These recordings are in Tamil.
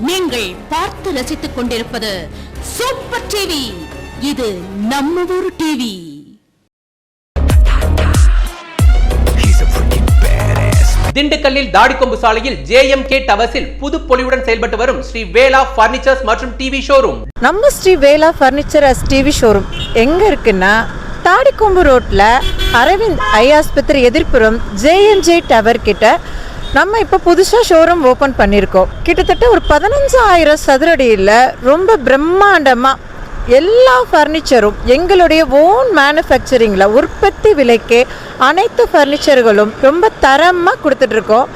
நீங்கள் பார்த்து ரசித்துக் கொண்டிருப்பது சூப்பர் டிவி. இது நம்ம ஊர் டிவி. திண்டுக்கல்லில் தாடிக்கொம்பு சாலையில் ஜேஎம்கே டவர்ஸில் புது பொலிவுடன் செயல்பட்டு வரும் ஸ்ரீ வேலா பர்னிச்சர்ஸ் மற்றும் டிவி ஷோரூம் நம்ம ஸ்ரீ வேலா ஃபர்னிச்சர் அஸ் டிவி ஷோரூம் எங்கே இருக்குன்னா தாடிக்கொம்பு ரோட்டில் அரவிந்த் ஐ ஆஸ்பத்திரி எதிர்ப்புறம் ஜேஎம்ஜே டவர் கிட்ட நம்ம இப்போ புதுசாக ஷோரூம் ஓப்பன் பண்ணியிருக்கோம் கிட்டத்தட்ட ஒரு பதினஞ்சாயிரம் சதுரடியில் ரொம்ப பிரம்மாண்டமாக எல்லா ஃபர்னிச்சரும் எங்களுடைய ஓன் மேனுஃபேக்சரிங்கில் உற்பத்தி விலைக்கு அனைத்து ஃபர்னிச்சர்களும் ரொம்ப தரமாக கொடுத்துட்ருக்கோம்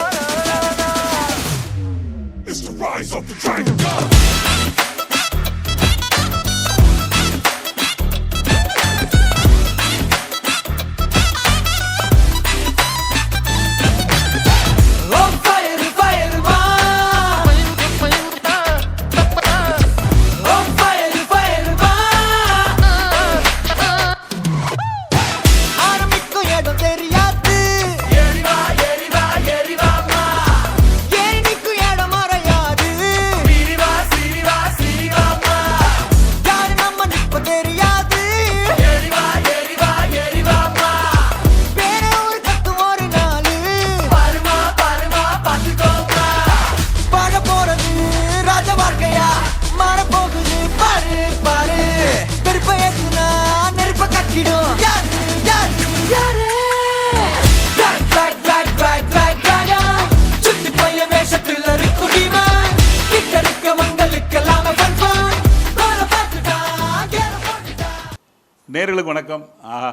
நேர்களுக்கு வணக்கம். ஆஹா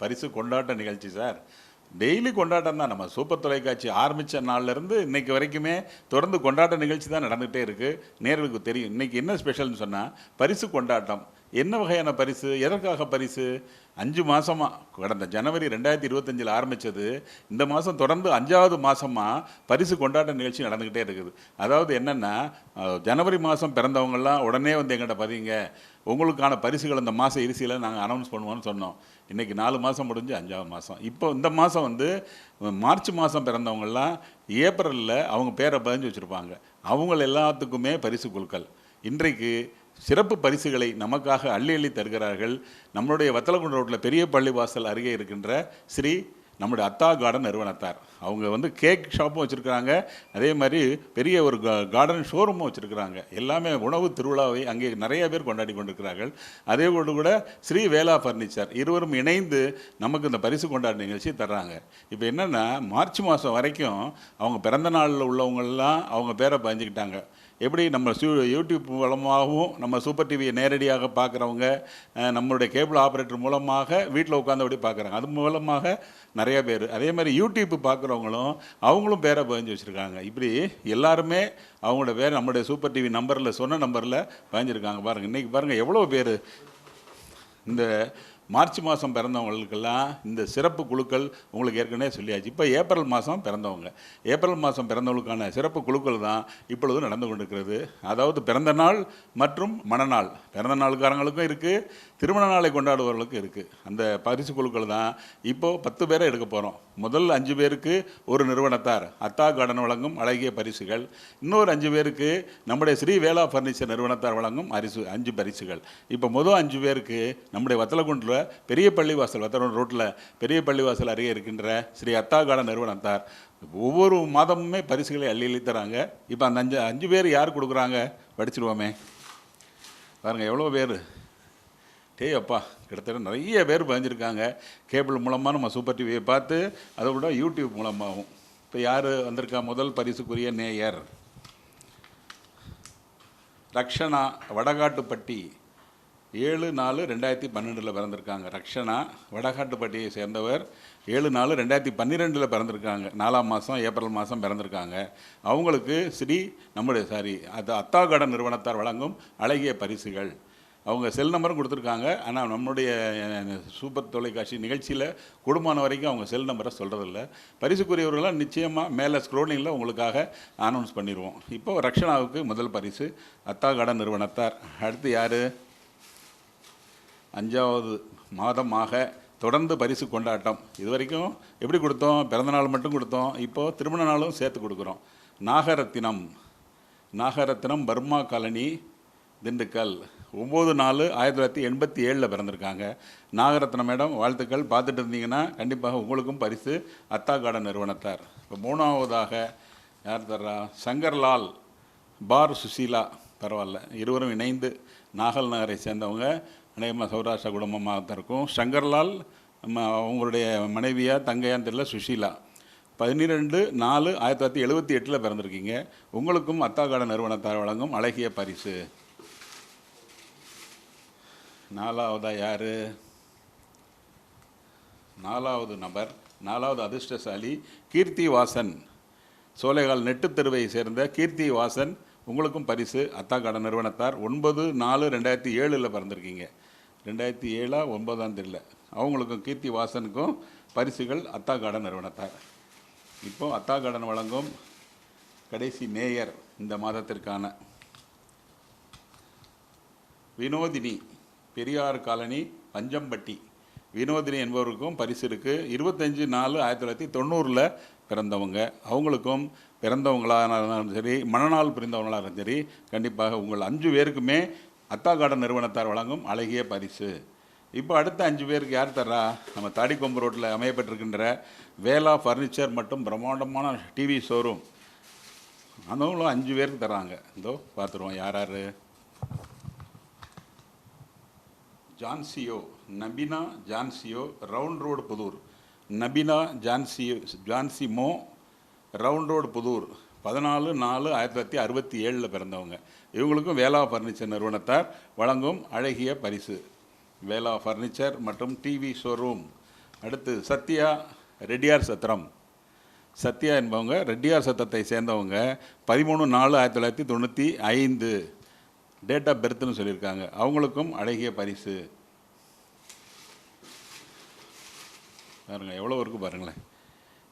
பரிசு கொண்டாட்ட நிகழ்ச்சி சார். டெய்லி கொண்டாட்டம் தான். நம்ம சூப்பர் தொலைக்காட்சி ஆரம்பித்த நாள்லேருந்து இன்னைக்கு வரைக்குமே தொடர்ந்து கொண்டாட்ட நிகழ்ச்சி தான் நடந்துகிட்டே இருக்குது நேர்களுக்கு தெரியும். இன்றைக்கி என்ன ஸ்பெஷல்னு சொன்னால் பரிசு கொண்டாட்டம். என்ன வகையான பரிசு? எதற்காக பரிசு? அஞ்சு மாதமாக கடந்த ஜனவரி ரெண்டாயிரத்தி இருபத்தஞ்சில் ஆரம்பித்தது இந்த மாதம் தொடர்ந்து அஞ்சாவது மாதமாக பரிசு கொண்டாட்ட நிகழ்ச்சி நடந்துக்கிட்டே இருக்குது. அதாவது என்னென்னா ஜனவரி மாதம் பிறந்தவங்கள்லாம் உடனே வந்து எங்கிட்ட பதிங்க உங்களுக்கான பரிசுகள் இந்த மாதம் இரிசியில் நாங்கள் அனௌன்ஸ் பண்ணுவோம்னு சொன்னோம். இன்றைக்கி நாலு மாதம் முடிஞ்சு அஞ்சாவது மாதம் இப்போ இந்த மாதம் வந்து மார்ச் மாதம் பிறந்தவங்கள்லாம் ஏப்ரலில் அவங்க பேரை பதிஞ்சு வச்சுருப்பாங்க. அவங்கள எல்லாத்துக்குமே பரிசு குழுக்கள். இன்றைக்கு சிறப்பு பரிசுகளை நமக்காக அள்ளி அள்ளி தருகிறார்கள். நம்மளுடைய வத்தலகுண்டு ரோட்டில் பெரிய பள்ளிவாசல் அருகே இருக்கின்ற ஸ்ரீ நம்முடைய அத்தா கார்டன் நிறுவனத்தார். அவங்க வந்து கேக் ஷாப்பும் வச்சுருக்கிறாங்க. அதே மாதிரி பெரிய ஒரு கா- கார்டன் ஷோரூமும் வச்சுருக்கிறாங்க. எல்லாமே உணவு திருவிழாவை அங்கே நிறைய பேர் கொண்டாடி கொண்டிருக்கிறார்கள். அதே போல கூட ஸ்ரீ வேலா ஃபர்னிச்சர் இருவரும் இணைந்து நமக்கு இந்த பரிசு கொண்டாட நிகழ்ச்சி தர்றாங்க. இப்போ என்னென்னா மார்ச் மாதம் வரைக்கும் அவங்க பிறந்த நாளில் உள்ளவங்கள்லாம் அவங்க பேரை பதிஞ்சுக்கிட்டாங்க. எப்படி நம்ம சூ யூடியூப் மூலமாகவும் நம்ம சூப்பர் டிவியை நேரடியாக பார்க்குறவங்க நம்மளுடைய கேபிள் ஆப்ரேட்டர் மூலமாக வீட்டில் உட்காந்தபடி பார்க்குறாங்க. அது மூலமாக நிறைய பேர். அதே மாதிரி யூடியூப் பார்க்குறவங்களும் அவங்களும் பேரை பதிஞ்சு வச்சுருக்காங்க. இப்படி எல்லாருமே அவங்களோட பேர் நம்மளுடைய சூப்பர் டிவி நம்பரில் சொன்ன நம்பரில் பதிஞ்சிருக்காங்க. பாருங்கள் இன்றைக்கி பாருங்கள் எவ்வளோ பேர் இந்த மார்ச் மாதம் பிறந்தவங்களுக்கெல்லாம் இந்த சிறப்பு குழுக்கள் உங்களுக்கு ஏற்கனவே சொல்லியாச்சு. இப்போ ஏப்ரல் மாதம் பிறந்தவங்க. ஏப்ரல் மாதம் பிறந்தவங்களுக்கான சிறப்பு குழுக்கள் தான் இப்பொழுது நடந்து கொண்டிருக்கிறது. அதாவது பிறந்த நாள் மற்றும் மணநாள் பிறந்த நாளுக்காரங்களுக்கும் இருக்குது திருமண நாளை கொண்டாடுபவர்களுக்கும் இருக்குது அந்த பரிசு குழுக்கள் தான் இப்போது பத்து பேரை எடுக்க போகிறோம் முதல் அஞ்சு பேருக்கு ஒரு நிறுவனத்தார். அத்தா கார்டன் வழங்கும் அழகிய பரிசுகள். இன்னொரு அஞ்சு பேருக்கு நம்முடைய ஸ்ரீ வேளா ஃபர்னிச்சர் நிறுவனத்தார் வழங்கும் அரிசு அஞ்சு பரிசுகள். இப்போ முதல் அஞ்சு பேருக்கு நம்முடைய வத்தலகுண்டில் பெரிய பள்ளிவாசல் வத்தலகுண்டு ரோட்டில் பெரிய பள்ளிவாசல் அருகே இருக்கின்ற ஸ்ரீ அத்தா கார்டன் நிறுவனத்தார் ஒவ்வொரு மாதமுமே பரிசுகளை அள்ளி அள்ளி தராங்க. இப்போ அந்த அஞ்சு அஞ்சு பேர் யார் கொடுக்குறாங்க? படிச்சிருவோமே பாருங்கள் எவ்வளோ பேர்? டேய் அப்பா கிட்டத்தட்ட நிறைய பேர் பதிஞ்சிருக்காங்க. கேபிள் மூலமாக நம்ம சூப்பர் டிவியை பார்த்து அதை விட யூடியூப் மூலமாகவும் இப்போ யார் வந்திருக்கா? முதல் பரிசுக்குரிய நேயர். ரக்ஷனா வடகாட்டுப்பட்டி. ஏழு நாலு ரெண்டாயிரத்தி பன்னெண்டில் பிறந்திருக்காங்க. ரக்ஷனா வடகாட்டுப்பட்டியை சேர்ந்தவர். ஏழு நாலு ரெண்டாயிரத்தி பன்னிரெண்டில் பிறந்திருக்காங்க. நாலாம் மாதம் ஏப்ரல் மாதம் பிறந்திருக்காங்க. அவங்களுக்கு ஸ்ரீ நம்முடைய சாரி அது அத்தாகட நிறுவனத்தார் வழங்கும் அழகிய பரிசுகள். அவங்க செல் நம்பரும் கொடுத்துருக்காங்க. ஆனால் நம்முடைய சூப்பர் தொலைக்காட்சி நிகழ்ச்சியில் குடும்பமான வரைக்கும் அவங்க செல் நம்பரை சொல்கிறதில்ல பரிசுக்குரியவர்களாம் நிச்சயமாக மேலே ஸ்க்ரோலிங்கில் உங்களுக்காக அனௌன்ஸ் பண்ணிடுவோம் இப்போது ரக்ஷனாவுக்கு முதல் பரிசு அத்தா நிறுவனத்தார். அடுத்து யார்? அஞ்சாவது மாதமாக தொடர்ந்து பரிசு கொண்டாட்டம். இது வரைக்கும் எப்படி கொடுத்தோம்? பிறந்தநாள் மட்டும் கொடுத்தோம். இப்போது திருமண நாளும் சேர்த்து கொடுக்குறோம். Nagarathinam. Nagarathinam Burma colony Dindigul. ஒம்பது நாலு ஆயிரத்தி தொள்ளாயிரத்தி எண்பத்தி ஏழில் பிறந்திருக்காங்க. நாகரத்னம் மேடம் வாழ்த்துக்கள். பார்த்துட்டு இருந்தீங்கன்னா கண்டிப்பாக உங்களுக்கும் பரிசு. அத்தா கார்டன் நிறுவனத்தார். இப்போ மூணாவதாக யார் தர்றா? சங்கர்லால் பார் சுசீலா. பரவாயில்ல. இருவரும் இணைந்து நாகல் நகரை சேர்ந்தவங்க. அநேகமாக சௌராஷ்டிரா குடும்பமாக தான் இருக்கும். சங்கர்லால் அவங்களுடைய மனைவியாக தங்கையான்னு தெரியல சுஷீலா. பதினிரெண்டு நாலு ஆயிரத்தி தொள்ளாயிரத்தி எழுபத்தி எட்டில் பிறந்திருக்கீங்க. உங்களுக்கும் அத்தாகாட நிறுவனத்தார் வழங்கும் அழகிய பரிசு. நாலாவதா யார்? நாலாவது நபர் நாலாவது அதிர்ஷ்டசாலி கீர்த்தி வாசன் சோலைகால் நெட்டு தெருவை சேர்ந்த கீர்த்தி வாசன் உங்களுக்கும் பரிசு அத்தாக்காட நிறுவனத்தார். ஒன்பது நாலு ரெண்டாயிரத்தி ஏழில் பிறந்திருக்கீங்க. ரெண்டாயிரத்தி ஏழா ஒன்பதாம் தெரியல அவங்களுக்கும் கீர்த்தி வாசனுக்கும் பரிசுகள் அத்தா கார்டன் நிறுவனத்தார். இப்போ அத்தாக்காடன் வழங்கும் கடைசி நேயர் இந்த மாதத்திற்கான வினோதினி பெரியார் காலனி பஞ்சம்பட்டி. வினோதினி என்பவருக்கும் பரிசு இருக்குது இருபத்தஞ்சி நாலு ஆயிரத்தி தொள்ளாயிரத்தி தொண்ணூறில் பிறந்தவங்க. அவங்களுக்கும் பிறந்தவங்களாக இருந்தாலும் சரி மனநாள் பிறந்தவங்களாக இருந்தாலும் சரி கண்டிப்பாக உங்கள் அஞ்சு பேருக்குமே அத்தா கார்டன் நிறுவனத்தார் வழங்கும் அழகிய பரிசு. இப்போ அடுத்த அஞ்சு பேருக்கு யார் தர்றா? நம்ம தாடிக்கொம்பு ரோட்டில் அமையப்பட்டிருக்கின்ற வேலா ஃபர்னிச்சர் மற்றும் பிரம்மாண்டமான டிவி ஷோரூம் அதுவும் அஞ்சு பேருக்கு தர்றாங்க. இதோ பார்த்துருவோம் யார் யார்? ஜான்சியோ நபினா ஜான்சியோ ரவுண்ட் ரோடு புதூர். நபினா ஜான்சியோ ஜான்சிமோ ரவுண்ட் ரோடு புதூர். பதினாலு நாலு ஆயிரத்தி தொள்ளாயிரத்தி அறுபத்தி ஏழில் பிறந்தவங்க. இவங்களுக்கும் வேலா ஃபர்னிச்சர் நிறுவனத்தார் வழங்கும் அழகிய பரிசு. வேலா ஃபர்னிச்சர் மற்றும் டிவி ஷோரூம் அடுத்து சத்யா ரெட்டியார் சத்திரம். சத்யா என்பவங்க ரெட்டியார் சத்தத்தை சேர்ந்தவங்க. பதிமூணு நாலு ஆயிரத்தி தொள்ளாயிரத்தி தொண்ணூற்றி ஐந்து. டேட் ஆஃப் பர்த்னு சொல்லியிருக்காங்க. அவங்களுக்கும் அழகிய பரிசு. பாருங்கள் எவ்வளோ இருக்கு பாருங்களேன்.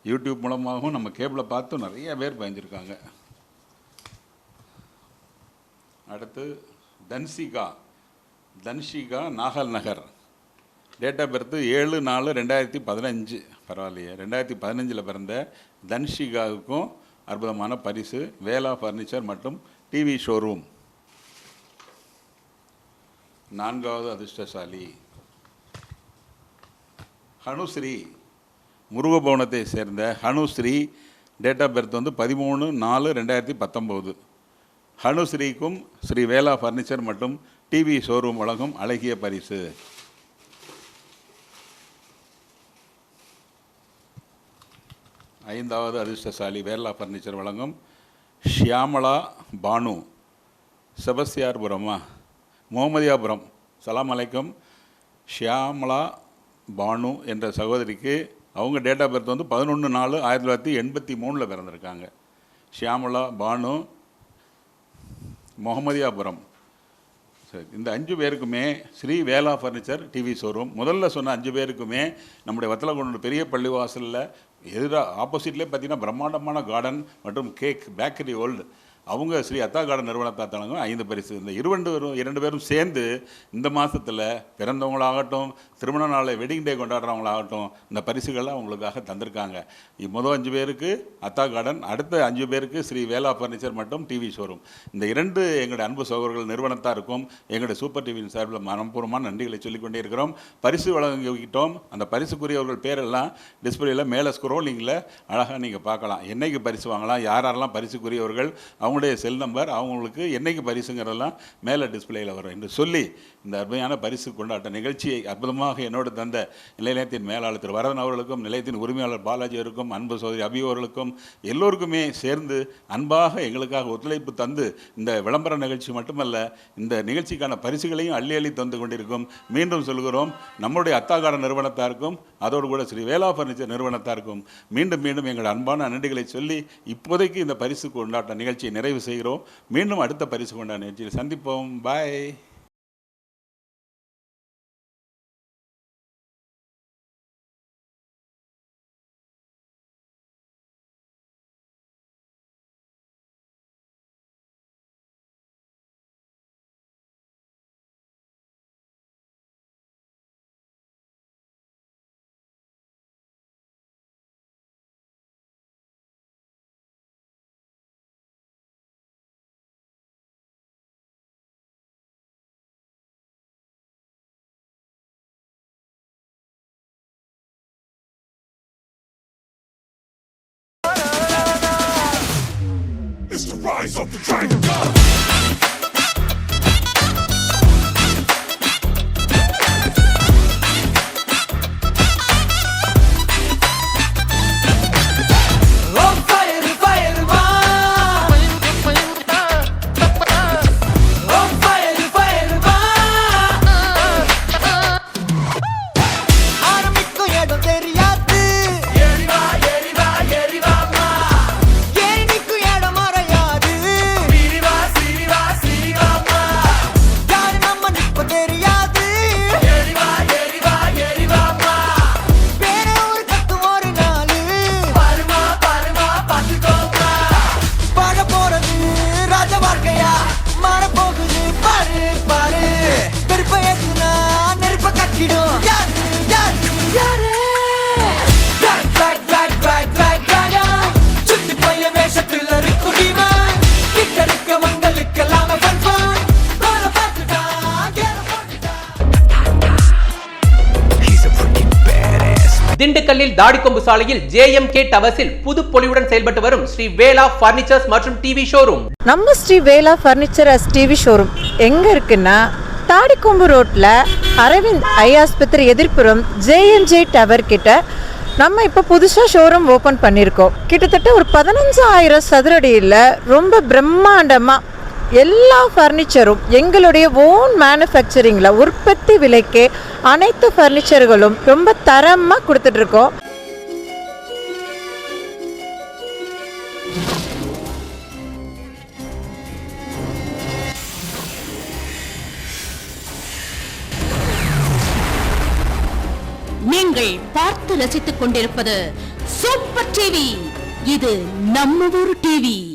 யூடியூப் மூலமாகவும் நம்ம கேபிளை பார்த்தும் நிறைய பேர் பயந்துருக்காங்க. அடுத்து Thansika Dhanshika Nagal Nagar date of birth ஏழு நாலு ரெண்டாயிரத்தி பதினஞ்சு. பரவாயில்லையே. ரெண்டாயிரத்தி பதினஞ்சில் பிறந்த தன்ஷிகாவுக்கும் அற்புதமான பரிசு வேலா ஃபர்னிச்சர் மற்றும் டிவி ஷோரூம் நான்காவது அதிர்ஷ்டசாலி. ஹனுஸ்ரீ. முருகபவனத்தை சேர்ந்த ஹனுஸ்ரீ டேட் ஆஃப் பர்த் வந்து பதிமூணு நாலு ரெண்டாயிரத்தி பத்தொம்போது. ஹனுஸ்ரீக்கும் ஸ்ரீ வேலா ஃபர்னிச்சர் மற்றும் டிவி ஷோரூம் வழங்கும் அழகிய பரிசு. ஐந்தாவது அதிர்ஷ்டசாலி வேலா ஃபர்னிச்சர் வழங்கும் ஷியாமலா பானு செபஸ்தியார்புரமா முகமதியாபுரம் சலாம் அலைக்கும் ஷியாமலா பானு என்ற சகோதரிக்கு அவங்க டேட் ஆஃப் பர்த் வந்து பதினொன்று நாலு ஆயிரத்தி தொள்ளாயிரத்தி எண்பத்தி மூணில் பிறந்திருக்காங்க. ஷியாமலா பானு முகமதியாபுரம். சரி இந்த அஞ்சு பேருக்குமே ஸ்ரீ வேலா ஃபர்னிச்சர் டிவி ஷோரூம் முதல்ல சொன்ன அஞ்சு பேருக்குமே நம்முடைய வத்தலகுண்டு பெரிய பள்ளிவாசலில் எதிராக ஆப்போசிட்லேயே பார்த்தீங்கன்னா பிரம்மாண்டமான கார்டன் மற்றும் கேக் பேக்கரி ஓல்டு அவங்க ஸ்ரீ அத்தா கார்டன் நிறுவனத்தார் ஐந்து பரிசு இந்த இரண்டு பேரும் இரண்டு பேரும் சேர்ந்து இந்த மாதத்தில் பிறந்தவங்களாகட்டும் திருமண நாளை வெட்டிங் டே கொண்டாடுறவங்களாகட்டும் இந்த பரிசுகள்லாம் அவங்களுக்காக தந்திருக்காங்க. இ- முதல் அஞ்சு பேருக்கு அத்தா கார்டன் அடுத்த அஞ்சு பேருக்கு ஸ்ரீ வேலா ஃபர்னிச்சர் மற்றும் டிவி ஷோரூம். இந்த இரண்டு எங்களுடைய அன்பு சகோதரர்கள் நிறுவனத்தாருக்கும் எங்களுடைய சூப்பர் டிவியின் சார்பில் மனப்பூர்வமான நன்றிகளை சொல்லிக்கொண்டே இருக்கிறோம் பரிசு வழங்கிக்கிட்டோம். அந்த பரிசுக்குரியவர்கள் பேரெல்லாம் டிஸ்பிளேயில் மேலே ஸ்க்ரோலிங்கில் அழகாக நீங்கள் பார்க்கலாம். என்றைக்கு பரிசு வாங்கலாம் யார் யாரெல்லாம் பரிசுக்குரியவர்கள் அவங்களுடைய செல் நம்பர் அவங்களுக்கு என்னைக்கு பரிசுங்கிறதெல்லாம் மேலே டிஸ்பிளேயில் வரும் என்று சொல்லி இந்த அருமையான பரிசு கொண்டாட்ட நிகழ்ச்சியை அற்புதமாக என்னோடு தந்த நிலையத்தின் மேலாளர் திரு வரதன் அவர்களுக்கும் நிலையத்தின் உரிமையாளர் பாலாஜி அவருக்கும் அன்பு சோதரி அபி அவர்களுக்கும் எல்லோருக்குமே சேர்ந்து அன்பாக எங்களுக்காக ஒத்துழைப்பு தந்து இந்த விளம்பர நிகழ்ச்சி மட்டுமல்ல இந்த நிகழ்ச்சிக்கான பரிசுகளையும் அள்ளி அள்ளி தந்து கொண்டிருக்கும். மீண்டும் சொல்கிறோம் நம்முடைய அத்தாகார நிறுவனத்தாருக்கும் அதோடு கூட ஸ்ரீ வேலா ஃபர்னிச்சர் நிறுவனத்தாருக்கும் மீண்டும் மீண்டும் எங்கள் அன்பான நன்றிகளை சொல்லி இப்போதைக்கு இந்த பரிசு கொண்டாட்ட நிகழ்ச்சியை நிறைவு செய்கிறோம். மீண்டும் அடுத்த பரிசு கொண்டா நிகழ்ச்சியில் சந்திப்போம். பாய் rise of the dragon. திண்டுக்கல்லில் தாடிக்கொம்பு சாலையில் ஜேஎம்கே டவர்ஸில் புது பொலிவுடன் செயல்பட்டு வரும் ஸ்ரீ வேலா பர்னிச்சர்ஸ் மற்றும் டிவி ஷோரூம் நம்ம ஸ்ரீ வேலா ஃபர்னிச்சர் அஸ் டிவி ஷோரூம் எங்கே இருக்குன்னா தாடிக்கொம்பு ரோட்டில் அரவிந்த் ஐ ஆஸ்பத்திரி எதிர்ப்புறம் ஜேஎன்ஜே டவர் கிட்ட நம்ம இப்போ புதுசாக ஷோரூம் ஓப்பன் பண்ணியிருக்கோம் கிட்டத்தட்ட ஒரு பதினஞ்சாயிரம் சதுரடியில் ரொம்ப பிரம்மாண்டமாக எல்லா ஃபர்னிச்சரும் எங்களுடைய ஓன் மேனுஃபேக்சரிங்கில் உற்பத்தி விலைக்கு அனைத்து ஃபர்னிச்சர்களும் ரொம்ப தரமாக கொடுத்துட்ருக்கோம். நீங்கள் பார்த்து ரசித்துக் கொண்டிருப்பது சூப்பர் டிவி. இது நம்ம ஊர் டிவி.